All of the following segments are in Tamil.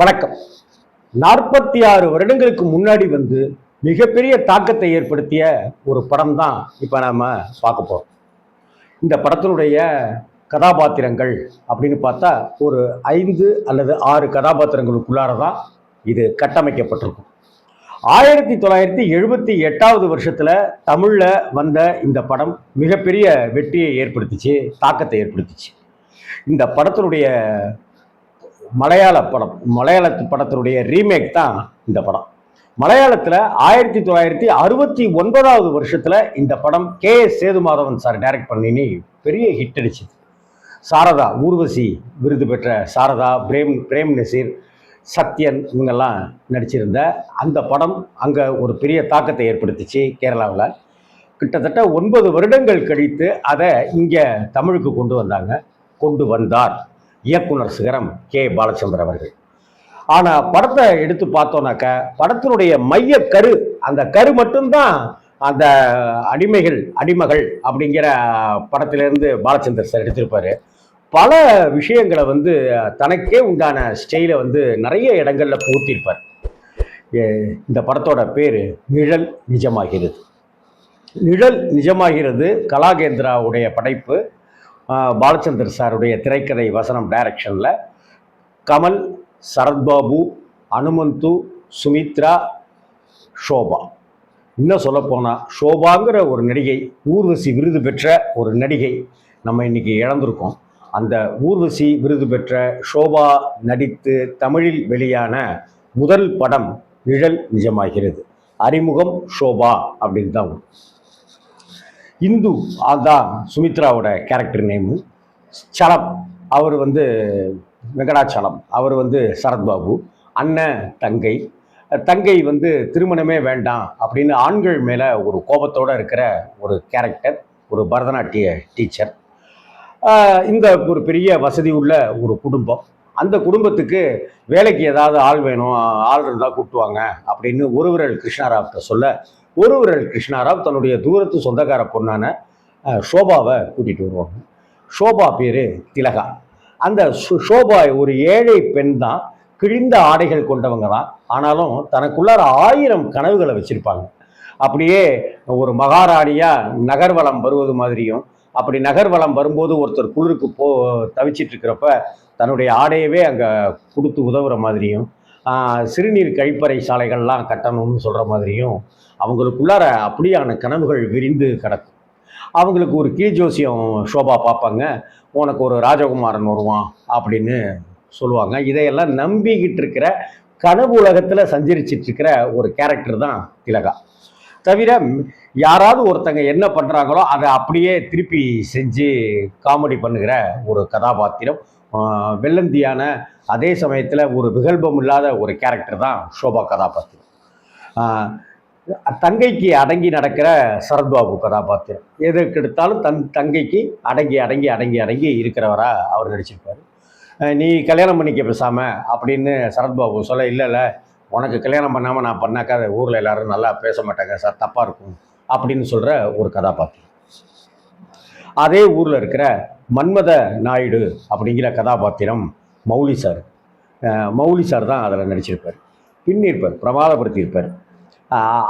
வணக்கம். நாற்பத்தி ஆறு வருடங்களுக்கு முன்னாடி வந்து மிகப்பெரிய தாக்கத்தை ஏற்படுத்திய ஒரு படம் தான் இப்போ நாம் பார்க்க போகிறோம் இந்த படத்தினுடைய கதாபாத்திரங்கள் அப்படின்னு பார்த்தா ஒரு ஐந்து அல்லது ஆறு கதாபாத்திரங்களுக்குள்ளார தான் இது கட்டமைக்கப்பட்டிருக்கும். ஆயிரத்தி தொள்ளாயிரத்தி எழுபத்தி எட்டாவது வருஷத்தில் தமிழில் வந்த இந்த படம் மிகப்பெரிய வெற்றியை ஏற்படுத்திச்சு தாக்கத்தை ஏற்படுத்திச்சு. இந்த படத்தினுடைய மலையாள படம் மலையாள படத்தினுடைய ரீமேக் தான் இந்த படம். மலையாளத்தில் ஆயிரத்தி தொள்ளாயிரத்தி அறுபத்தி ஒன்பதாவது வருஷத்தில் இந்த படம் K S Sethumadhavan sir direct பண்ணினி பெரிய ஹிட் அடிச்சுது. சாரதா ஊர்வசி விருது பெற்ற சாரதா பிரேம் பிரேம் நசீர் சத்யன் இவங்கெல்லாம் நடிச்சிருந்த அந்த படம் அங்கே ஒரு பெரிய தாக்கத்தை ஏற்படுத்திச்சு கேரளாவில். கிட்டத்தட்ட ஒன்பது வருடங்கள் கழித்து அதை இங்கே தமிழுக்கு கொண்டு வந்தாங்க. கொண்டு வந்தார். இயக்குனர் சிகரம் கே. பாலச்சந்தர் அவர்கள். ஆனால் படத்தை எடுத்து பார்த்தோன்னாக்க படத்தினுடைய மைய கரு அந்த கரு மட்டும்தான் அந்த அடிமைகள் அடிமகள் அப்படிங்கிற படத்திலிருந்து பாலச்சந்தர் சார் எடுத்திருப்பாரு. பல விஷயங்களை வந்து தனக்கே உண்டான ஸ்டைலை வந்து நிறைய இடங்களில் புகுத்திருப்பார் இந்த படத்தோட பேர் நிழல் நிஜமாகிறது. நிழல் நிஜமாகிறது கலாகேந்திராவுடைய படைப்பு. பாலச்சந்தர் சாருடைய திரைக்கதை வசனம் டைரக்ஷனில் கமல் சரத்பாபு அனுமந்து சுமித்ரா ஷோபா. இன்னும் சொல்லப்போனால் ஷோபாங்கிற ஒரு நடிகை ஊர்வசி விருது பெற்ற ஒரு நடிகை நம்ம இன்றைக்கி இழந்திருக்கோம். அந்த ஊர்வசி விருது பெற்ற ஷோபா நடித்து தமிழில் வெளியான முதல் படம் நிழல் நிஜமாகிறது அறிமுகம் ஷோபா அப்படின்னு தான் வரும். இந்து அதுதான் சுமித்ராவோட கேரக்டர் நேமு சலம் அவர் வந்து வெங்கடாச்சலம் அவர் வந்து சரத்பாபு அண்ணன் தங்கை. தங்கை வந்து திருமணமே வேண்டாம் அப்படின்னு ஆண்கள் மேலே ஒரு கோபத்தோடு இருக்கிற ஒரு கேரக்டர் ஒரு பரதநாட்டிய டீச்சர் இந்த ஒரு பெரிய வசதி உள்ள ஒரு குடும்பம். அந்த குடும்பத்துக்கு வேலைக்கு ஏதாவது ஆள் வேணும் ஆள் இருந்தால் கூப்பிட்டுவாங்க அப்படின்னு ஒருவிரல் கிருஷ்ணாராவ்கிட்ட சொல்ல ஒருவிரல் கிருஷ்ணாராவ் தன்னுடைய தூரத்து சொந்தக்கார பொண்ணான ஷோபாவை கூட்டிகிட்டு வருவாங்க. ஷோபா பேர் திலகா. அந்த ஷோபா ஒரு ஏழை பெண் தான். கிழிந்த ஆடைகள் கொண்டவங்க தான். ஆனாலும் தனக்குள்ளார ஆயிரம் கனவுகளை வச்சுருப்பாங்க. அப்படியே ஒரு மகாராணியாக நகர்வலம் வருவது மாதிரியும் அப்படி நகர்வலம் வரும்போது ஒருத்தர் குளிருக்கு போ தவிச்சிட்டு இருக்கிறப்ப தன்னுடைய ஆடையவே அங்கே கொடுத்து உதவுற மாதிரியும் சிறுநீர் கழிப்பறை சாலைகள்லாம் கட்டணும்னு சொல்கிற மாதிரியும் அவங்களுக்குள்ளார அப்படியான கனவுகள் விரிந்து கிடக்கும். அவங்களுக்கு ஒரு கீழ்ஜோசியம் ஷோபா பார்ப்பாங்க. உனக்கு ஒரு ராஜகுமாரன் வருவான் அப்படின்னு சொல்லுவாங்க. இதையெல்லாம் நம்பிக்கிட்டு இருக்கிற கனவு உலகத்தில் சஞ்சரிச்சிட்டு இருக்கிற ஒரு கேரக்டர் தான் திலகா. தவிர யாராவது ஒருத்தங்க என்ன பண்ணுறாங்களோ அதை அப்படியே திருப்பி செஞ்சு காமெடி பண்ணுகிற ஒரு கதாபாத்திரம் வெள்ளந்தியான அதே சமயத்தில் ஒரு விகல்பம் இல்லாத ஒரு கேரக்டர் தான் ஷோபா கதாபாத்திரம். தங்கைக்கு அடங்கி நடக்கிற சரத்பாபு கதாபாத்திரம். எதுக்கு எடுத்தாலும் தன் தங்கைக்கு அடங்கி அடங்கி அடங்கி அடங்கி இருக்கிறவராக அவர் நடிச்சிருப்பார். நீ கல்யாணம் பண்ணிக்க பேசாமல் அப்படின்னு சரத்பாபு சொல்ல இல்லை இல்லை உனக்கு கல்யாணம் பண்ணாமல் நான் பண்ணாக்கா ஊரில் எல்லோரும் நல்லா பேச மாட்டாங்க சார் தப்பாக இருக்கும். அப்படின்னு சொல்கிற ஒரு கதாபாத்திரம். அதே ஊரில் இருக்கிற மன்மத நாயுடு அப்படிங்கிற கதாபாத்திரம் மௌலி சார். மௌலி சார் தான் அதில் நடிச்சிருப்பார். பின்னிருப்பார் பிரமாதப்படுத்தியிருப்பார்.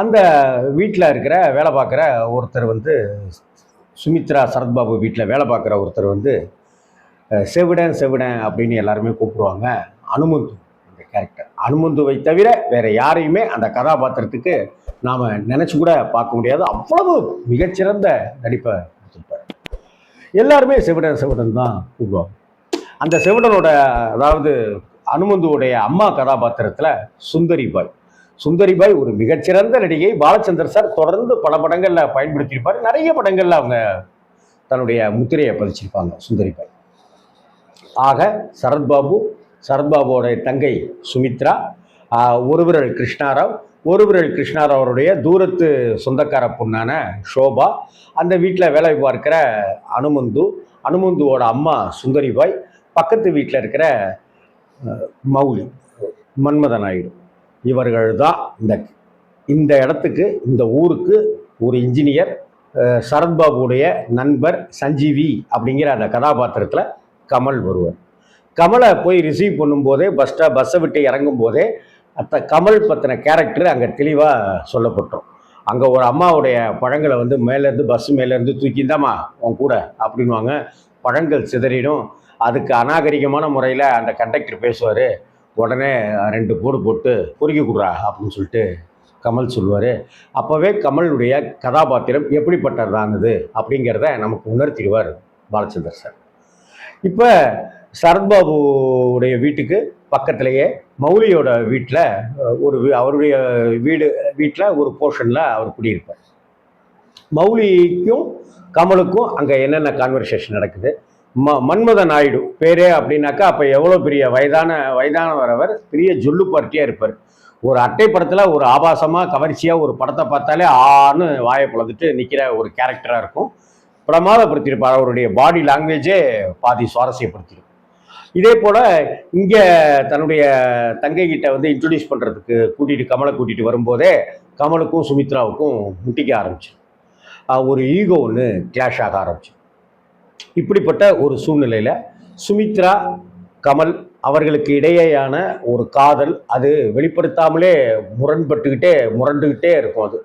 அந்த வீட்டில் இருக்கிற வேலை பார்க்குற ஒருத்தர் வந்து சுமித்ரா சரத்பாபு வீட்டில் வேலை பார்க்குற ஒருத்தர் வந்து செவிடன் செவிடன் அப்படின்னு எல்லாருமே கூப்பிடுவாங்க. அனுமந்து அந்த கேரக்டர் அனுமந்துவை தவிர வேறு யாரையுமே அந்த கதாபாத்திரத்துக்கு நாம் நினச்சி கூட பார்க்க முடியாது. அவ்வளவு மிகச்சிறந்த நடிப்பை எல்லாருமே செவிடன் செவிடன் தான் கூப்பிடுவாங்க. அந்த செவிடனோட அதாவது அனுமந்துவோடைய அம்மா கதாபாத்திரத்தில் சுந்தரிபாய் சுந்தரிபாய் ஒரு மிகச்சிறந்த நடிகை. பாலச்சந்தர் சார் தொடர்ந்து பல படங்களில் பயன்படுத்தியிருப்பார். நிறைய படங்களில் அவங்க தன்னுடைய முத்திரையை பதிச்சிருப்பாங்க சுந்தரிபாய் ஆக சரத்பாபு சரத்பாபுவோடைய தங்கை சுமித்ரா ஒருவர் கிருஷ்ணாராவ் ஒருவிரல் கிருஷ்ணாராவருடைய தூரத்து சொந்தக்கார பொண்ணான ஷோபா அந்த வீட்டில் வேலை பார்க்கிற அனுமந்து அனுமந்துவோட அம்மா சுந்தரிபாய் பக்கத்து வீட்டில் இருக்கிற மௌலி மன்மத நாயுடு. இவர்கள் தான் இந்த இந்த இடத்துக்கு இந்த ஊருக்கு ஒரு இன்ஜினியர் சரத்பாபுடைய நண்பர் சஞ்சீவி அப்படிங்கிற அந்த கதாபாத்திரத்தில் கமல் வருவார். கமலை போய் ரிசீவ் பண்ணும்போதே பஸ் ஸ்டாப் பஸ்ஸை விட்டு இறங்கும் போதே அத்த கமல் பற்றின கேரக்டர் அங்கே தெளிவாக சொல்லப்பட்டோம். அங்கே ஒரு அம்மாவுடைய பழங்களை வந்து மேலேருந்து பஸ் மேலேருந்து தூக்கிந்தாம்மா உன் கூட அப்படின்வாங்க பழங்கள் சிதறிடும். அதுக்கு அநாகரிகமான முறையில் அந்த கண்டக்டர் பேசுவார். உடனே ரெண்டு போடு போட்டு பொறுக்கி கொடுறா அப்படின்னு சொல்லிட்டு கமல் சொல்லுவார். அப்போவே கமலுடைய கதாபாத்திரம் எப்படிப்பட்டதானது அப்படிங்கிறத நமக்கு உணர்த்திடுவார் பாலச்சந்தர் சார். இப்போ சரத்பாபுடைய வீட்டுக்கு பக்கத்திலேயே மௌலியோட வீட்டில் ஒரு வீ- அவருடைய வீடு வீட்டில் ஒரு போர்ஷனில் அவர் குடியிருப்பார். மௌலிக்கும் கமலுக்கும் அங்கே என்னென்ன கான்வர்சேஷன் நடக்குது? ம மன்மத நாயுடு பேரே அப்படின்னாக்கா அப்போ எவ்வளோ பெரிய வயதான வயதானவர் அவர் பெரிய ஜொல்லு பார்ட்டியாக இருப்பார். ஒரு அட்டை படத்தில் ஒரு ஆபாசமாக கவர்ச்சியாக ஒரு படத்தை பார்த்தாலே ஆன்னு வாயை பிளந்துட்டு நிற்கிற ஒரு கேரக்டராக இருக்கும். பிரமாதப்படுத்தியிருப்பார். அவருடைய பாடி லாங்குவேஜே பாதி சுவாரஸ்யப்படுத்தியிருக்கும் இதே போல் இங்கே தன்னுடைய தங்கை கிட்ட வந்து இன்ட்ரடியூஸ் பண்ணுறதுக்கு கூட்டிகிட்டு கமலை கூட்டிகிட்டு வரும்போதே கமலுக்கும் சுமித்ராவுக்கும் முட்டிக்க ஆரம்பிச்சு ஒரு ஈகோ ஒன்று கிளாஷ் ஆக ஆரம்பிச்சு இப்படிப்பட்ட ஒரு சூழ்நிலையில் சுமித்ரா கமல் அவர்களுக்கு இடையேயான ஒரு காதல் அது வெளிப்படுத்தாமலே முரண்பட்டுக்கிட்டே முரண்டுக்கிட்டே இருக்கும் அது.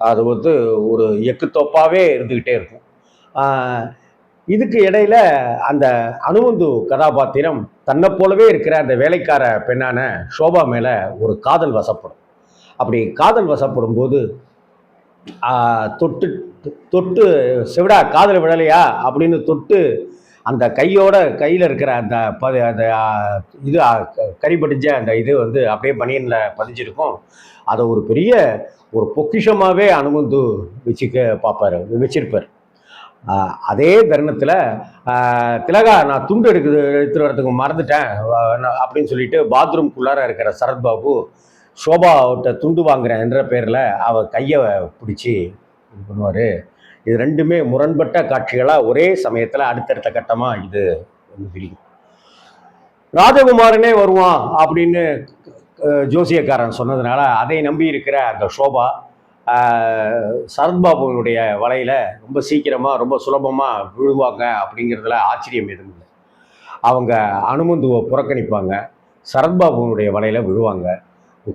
அது வந்து ஒரு எக்குத்தொப்பாவே இருந்துக்கிட்டே இருக்கும். இதுக்கு இடையில அந்த அனுமந்து கதாபாத்திரம் தன்னை போலவே இருக்கிற அந்த வேலைக்கார பெண்ணான ஷோபா மேலே ஒரு காதல் வசப்படும். அப்படி காதல் வசப்படும் போது தொட்டு தொட்டு செவிடா காதல் விழலையா அப்படின்னு தொட்டு அந்த கையோட கையில் இருக்கிற அந்த ப அந்த இது கறி கரி படிஞ்ச அந்த இது வந்து அப்படியே பனியனில் பதிஞ்சிருக்கும். அதை ஒரு பெரிய ஒரு பொக்கிஷமாகவே அனுமந்து வச்சுக்க பார்ப்பாரு வச்சிருப்பார். அதே தருணத்தில் திலகா நான் துண்டு எடுக்குது எடுத்துகிட்டு வரதுக்கு மறந்துட்டேன் அப்படின்னு சொல்லிட்டு பாத்ரூம்குள்ளார இருக்கிற சரத்பாபு சோபாவிட்ட துண்டு வாங்குறேன் என்ற பேரில் அவர் கையை பிடிச்சி இது பண்ணுவார். இது ரெண்டுமே முரண்பட்ட காட்சிகளாக ஒரே சமயத்தில் அடுத்தடுத்த கட்டமாக இது வந்து தெரியும் ராஜகுமாரனே வருவான் அப்படின்னு ஜோசியக்காரன் சொன்னதுனால அதை நம்பி இருக்கிற அந்த சோபா சரத்பாபுனுடைய வலையில் ரொம்ப சீக்கிரமாக ரொம்ப சுலபமாக விழுவாங்க அப்படிங்கிறதுல ஆச்சரியம் எதுவும் இல்லை. அவங்க அனுமந்துவை புறக்கணிப்பாங்க. சரத்பாபுனுடைய வலையில் விழுவாங்க.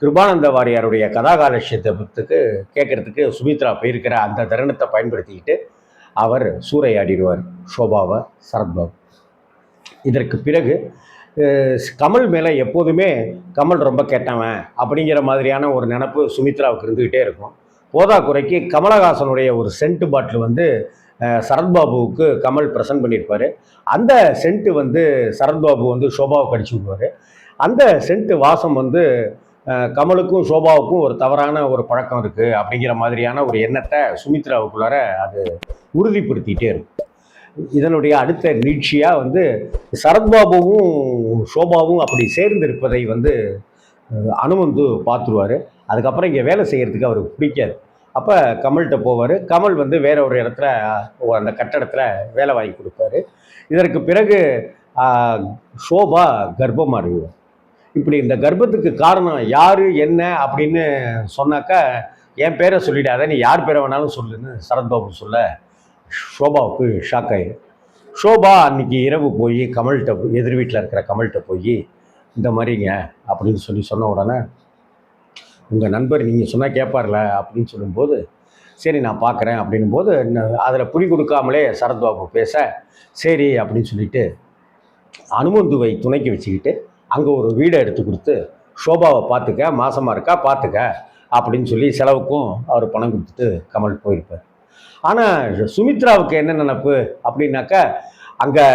கிருபானந்த வாரியாருடைய கதாகாலட்சியத்துக்கு கேட்கறதுக்கு சுமித்ரா போயிருக்கிற அந்த தருணத்தை பயன்படுத்திக்கிட்டு அவர் சூறையாடிடுவார் ஷோபாவை சரத்பாபு இதற்கு பிறகு கமல் மேலே எப்போதுமே கமல் ரொம்ப கெட்டவன் அப்படிங்கிற மாதிரியான ஒரு நினப்பு சுமித்ராவுக்கு இருந்துக்கிட்டே இருக்கும். போதாக்குறைக்கு கமலஹாசனுடைய ஒரு சென்ட் பாட்டில் வந்து சரத்பாபுவுக்கு கமல் ப்ரெசன்ட் பண்ணியிருப்பார். அந்த சென்ட்டு வந்து சரத்பாபு வந்து சோபாவுக்கு அடிச்சு விடுவார். அந்த சென்ட் வாசம் வந்து கமலுக்கும் சோபாவுக்கும் ஒரு தவறான ஒரு பழக்கம் இருக்குது அப்படிங்கிற மாதிரியான ஒரு எண்ணத்தை சுமித்ராவுக்குள்ளார அது உறுதிப்படுத்திகிட்டே இருக்கும். இதனுடைய அடுத்த நீட்சியாக வந்து சரத்பாபுவும் சோபாவும் அப்படி சேர்ந்திருப்பதை வந்து அனுமந்து பார்த்துருவார். அதுக்கப்புறம் இங்கே வேலை செய்கிறதுக்கு அவருக்கு பிடிக்காது. அப்போ கமல்கிட்ட போவார். கமல் வந்து வேற ஒரு இடத்துல அந்த கட்டடத்தில் வேலை வாங்கி கொடுப்பாரு. இதற்கு பிறகு ஷோபா சோபா கர்ப்பமாக இப்படி இந்த கர்ப்பத்துக்கு காரணம் யார் என்ன அப்படின்னு சொன்னாக்கா என் பேரை சொல்லிடாத நீ யார் பேரை வேணாலும் சொல்லுன்னு சரத்பாபு சொல்ல ஷோபாவுக்கு ஷாக் ஆயிடும் ஷோபா அன்னைக்கு இரவு போய் கமல்கிட்ட எதிர் வீட்டில் இருக்கிற கமல்கிட்ட போய் இந்த மாதிரிங்க அப்படின்னு சொல்லி சொன்ன உடனே உங்கள் நண்பர் நீங்கள் சொன்னால் கேட்பார்ல அப்படின்னு சொல்லும்போது சரி நான் பார்க்குறேன் அப்படின்னும் போது அதில் புரி கொடுக்காமலே சரத்பாபு பேச சரி அப்படின்னு சொல்லிட்டு அனுமந்துவை துணைக்கு வச்சுக்கிட்டு அங்கே ஒரு வீடை எடுத்து கொடுத்து ஷோபாவை பார்த்துக்க மாசமாக இருக்கா பார்த்துக்க அப்படின்னு சொல்லி செலவுக்கும் அவர் பணம் கொடுத்துட்டு கமல் போயிருப்பார். ஆனால் சுமித்ராவுக்கு என்ன நினப்பு அப்படின்னாக்கா அங்கே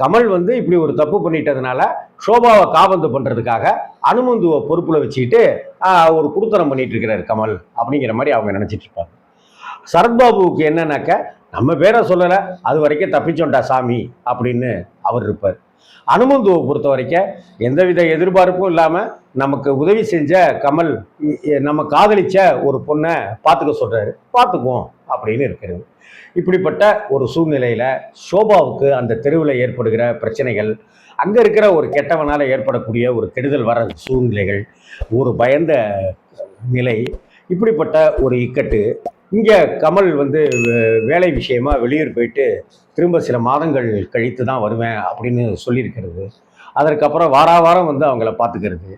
கமல் வந்து இப்படி ஒரு தப்பு பண்ணிட்டதுனால ஷோபாவை காபந்து பண்ணுறதுக்காக அனுமந்துவை பொறுப்பில் வச்சுக்கிட்டு ஒரு குடுத்தனம் பண்ணிட்டு இருக்கிறார் கமல் அப்படிங்கிற மாதிரி அவங்க நினச்சிட்டு இருப்பாங்க. சரத்பாபுவுக்கு என்னன்னாக்க நம்ம பேரை சொல்லலை அது வரைக்கும் தப்பிச்சோண்டா சாமி அப்படின்னு அவர் இருப்பார். அனுமந்துவை பொறுத்த வரைக்கும் எந்தவித எதிர்பார்ப்பும் இல்லாமல் நமக்கு உதவி செஞ்ச கமல் இ- நம்ம காதலிச்ச ஒரு பொண்ணை பார்த்துக்க சொல்கிறாரு பார்த்துக்குவோம் அப்படின்னு இருக்கிறது. இப்படிப்பட்ட ஒரு சூழ்நிலையில் சோபாவுக்கு அந்த தெருவில் ஏற்படுகிற பிரச்சனைகள் அங்கே இருக்கிற ஒரு கெட்டவனால் ஏற்படக்கூடிய ஒரு கெடுதல் வர சூழ்நிலைகள் ஒரு பயந்த நிலை இப்படிப்பட்ட ஒரு இக்கட்டு இங்கே கமல் வந்து வே- வேலை விஷயமா வெளியூர் போயிட்டு திரும்ப சில மாதங்கள் கழித்து தான் வருவேன் அப்படின்னு சொல்லியிருக்கிறது. அதற்கப்புறம் வாரா வாரம் வந்து அவங்கள பார்த்துக்கிறது.